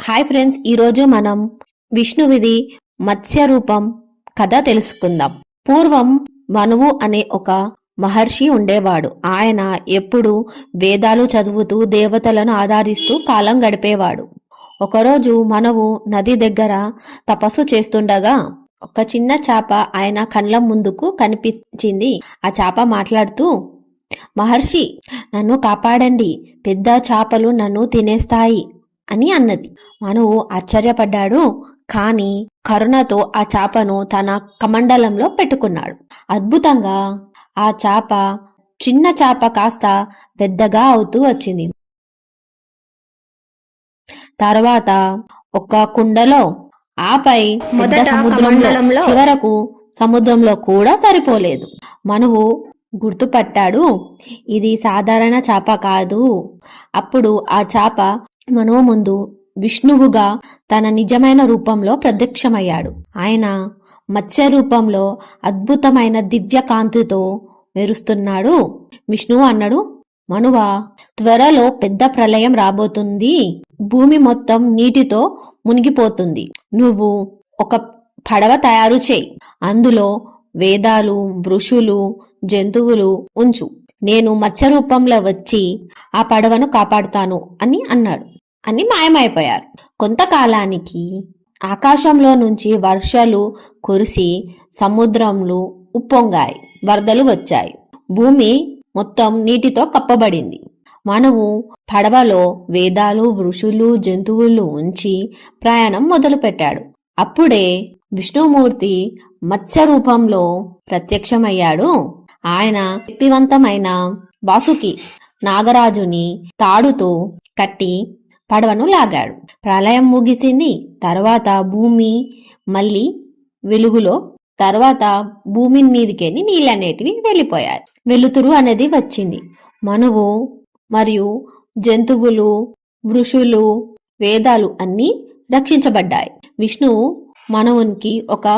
Hi friends ఈరోజు మనం విష్ణువిధి మత్స్య రూపం కథ తెలుసుకుందాం. పూర్వం మనువు అనే ఒక మహర్షి ఉండేవాడు. ఆయన ఎప్పుడు వేదాలు చదువుతూ దేవతలను ఆధారిస్తూ కాలం గడిపేవాడు. ఒకరోజు మనవు నది దగ్గర తపస్సు చేస్తుండగా ఒక చిన్న చేప ఆయన కళ్ళ ముందుకు కనిపించింది. ఆ చేప మాట్లాడుతూ మహర్షి నన్ను కాపాడండి. పెద్ద చేపలు నన్ను తినేస్తాయి. అని అన్నది. మనువు ఆశ్చర్యపడ్డాడు. కాని కరుణతో ఆ చాపను తన కమండలంలో పెట్టుకున్నాడు. అద్భుతంగా ఆ చాప చిన్న చాప కాస్త పెద్దగా అవుతూ వచ్చింది. తర్వాత ఒక కుండలో ఆపై మొదట సముద్రంలో చివరకు సముద్రంలో కూడా సరిపోలేదు. మనువు గుర్తుపట్టాడు ఇది సాధారణ చాప కాదు. అప్పుడు ఆ చాప మనోముందు విష్ణువుగా తన నిజమైన రూపంలో ప్రత్యక్షమయ్యాడు. ఆయన మత్స్య రూపంలో అద్భుతమైన దివ్య కాంతితో మెరుస్తున్నాడు. విష్ణువు అన్నాడు మనువ త్వరలో పెద్ద ప్రళయం రాబోతుంది. భూమి మొత్తం నీటితో మునిగిపోతుంది. నువ్వు ఒక పడవ తయారు చేయి. అందులో వేదాలు వృషులు జంతువులు ఉంచు. నేను మత్స్య రూపంలో వచ్చి ఆ పడవను కాపాడుతాను అని అన్నాడు. అని మాయమైపోయారు. కొంతకాలానికి ఆకాశంలో నుంచి వర్షాలు కురిసి సముద్రంలో ఉప్పొంగాయి. వరదలు వచ్చాయి. భూమి మొత్తం నీటితో కప్పబడింది. మనము పడవలో వేదాలు వృషులు జంతువులు ఉంచి ప్రయాణం మొదలుపెట్టాడు. అప్పుడే విష్ణుమూర్తి మత్స్య రూపంలో ప్రత్యక్షమయ్యాడు. ఆయన శక్తివంతమైన వాసుకి నాగరాజుని తాడుతో కట్టి పడవను లాగాడు. ప్రళయం ముగిసింది. తర్వాత భూమి మళ్ళీ వెలుగులో తర్వాత భూమి మీదకెళ్ళి నీళ్ళనేటివి వెళ్ళిపోయాయి. వెలుతురు అనేది వచ్చింది. మనువు మరియు జంతువులు వృషులు వేదాలు అన్నీ రక్షించబడ్డాయి. విష్ణువు మనవునికి ఒక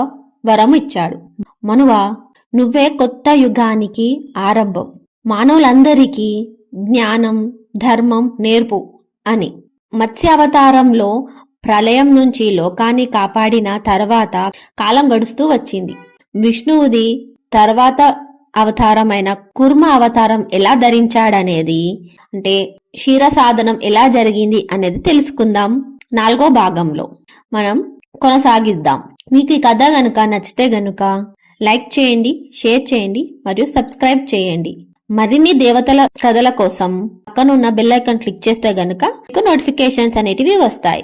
వరం ఇచ్చాడు. మనువ నువ్వే కొత్త యుగానికి ఆరంభం. మానవులందరికీ జ్ఞానం ధర్మం నేర్పు అని. మత్స్యావతారంలో ప్రళయం నుంచి లోకాన్ని కాపాడిన తర్వాత కాలం గడుస్తూ వచ్చింది. విష్ణువుది తర్వాత అవతారమైన కుర్మ అవతారం ఎలా ధరించాడనేది అంటే క్షీర సాధనం ఎలా జరిగింది అనేది తెలుసుకుందాం నాలుగో భాగంలో. మనం కొనసాగిద్దాం. మీకు ఈ కథ గనుక నచ్చితే గనుక లైక్ చేయండి షేర్ చేయండి మరియు సబ్స్క్రైబ్ చేయండి. మరిన్ని దేవతల కథల కోసం పక్కనున్న బెల్ ఐకాన్ క్లిక్ చేస్తే గనుక మీకు నోటిఫికేషన్స్ అనేటివి వస్తాయి.